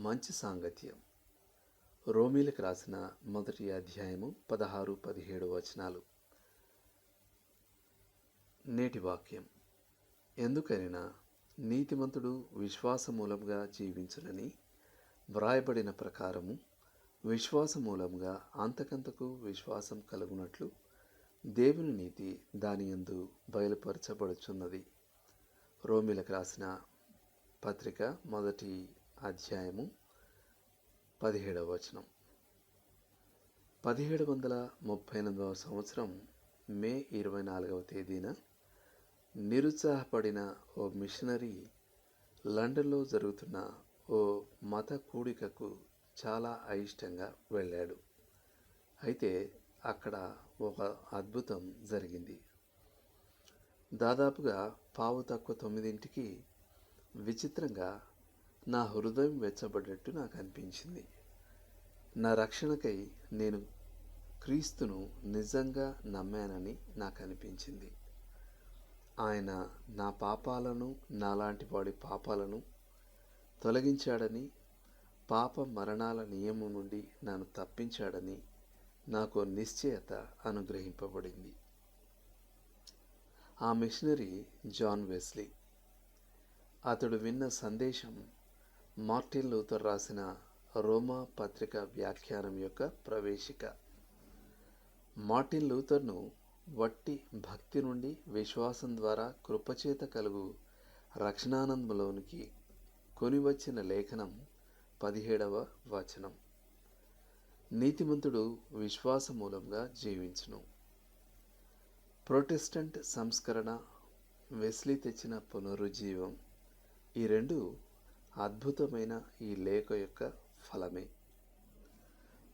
మంచి సాంగత్యం. రోమిలకు రాసిన మొదటి అధ్యాయము పదహారు పదిహేడు వచనాలు. నేటి వాక్యం. ఎందుకైనా నీతిమంతుడు విశ్వాసమూలంగా జీవించునని వ్రాయబడిన ప్రకారము విశ్వాసమూలంగా అంతకంతకు విశ్వాసం కలుగునట్లు దేవుని నీతి దాని యందు బయలుపరచబడుచున్నది. రోమిలకు రాసిన పత్రిక మొదటి అధ్యాయము పదిహేడవ వచనం. పదిహేడు వందల ముప్పై ఎనిమిదవ సంవత్సరం మే ఇరవై నాలుగవ తేదీన నిరుత్సాహపడిన ఓ మిషనరీ లండన్లో జరుగుతున్న ఓ మత కూడికకు చాలా అయిష్టంగా వెళ్ళాడు. అయితే అక్కడ ఒక అద్భుతం జరిగింది. దాదాపుగా పావు తక్కువ తొమ్మిదింటికి విచిత్రంగా నా హృదయం వెచ్చబడ్డట్టు నాకు అనిపించింది నా రక్షణకై నేను క్రీస్తును నిజంగా నమ్మానని నాకు అనిపించింది ఆయన నా పాపాలను నాలాంటి వాడి పాపాలను తొలగించాడని పాప మరణాల నియమం నుండి నన్ను తప్పించాడని నాకు నిశ్చయత అనుగ్రహింపబడింది. ఆ మిషనరీ జాన్ వెస్లీ. అతడు విన్న సందేశం మార్టిన్ లూథర్ రాసిన రోమా పత్రిక వ్యాఖ్యానం యొక్క ప్రవేశిక. మార్టిన్ లూథర్ను వట్టి భక్తి నుండి విశ్వాసం ద్వారా కృపచేత కలుగు రక్షణానందంలోనికి కొనివచ్చిన లేఖనం పదిహేడవ వచనం. నీతిమంతుడు విశ్వాస మూలంగా జీవించును. ప్రొటెస్టెంట్ సంస్కరణ వెస్లీ తెచ్చిన పునరుజ్జీవం ఈ రెండు అద్భుతమైన ఈ లేఖ యొక్క ఫలమే.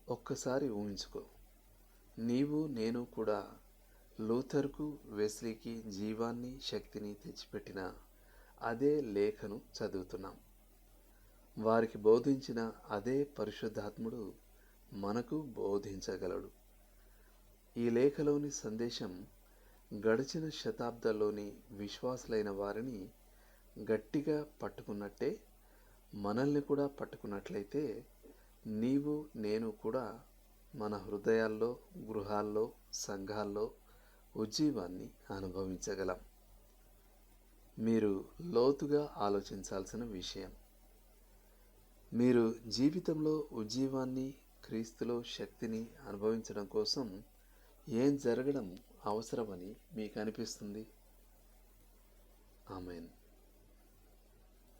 ఒక్కసారి ఊహించుకో. నీవు నేను కూడా లూథర్కు వెస్లీకి జీవాన్ని శక్తిని తెచ్చిపెట్టిన అదే లేఖను చదువుతున్నాం. వారికి బోధించిన అదే పరిశుద్ధాత్ముడు మనకు బోధించగలడు. ఈ లేఖలోని సందేశం గడిచిన శతాబ్దాల్లోని విశ్వాసులైన వారిని గట్టిగా పట్టుకున్నట్టే మనల్ని కూడా పట్టుకున్నట్లయితే నీవు నేను కూడా మన హృదయాల్లో గృహాల్లో సంఘాల్లో ఉజ్జీవాన్ని అనుభవించగలం. మీరు లోతుగా ఆలోచించాల్సిన విషయం. మీరు జీవితంలో ఉజ్జీవాన్ని క్రీస్తులో శక్తిని అనుభవించడం కోసం ఏం జరగడం అవసరమని మీకు అనిపిస్తుంది? ఆమెన్.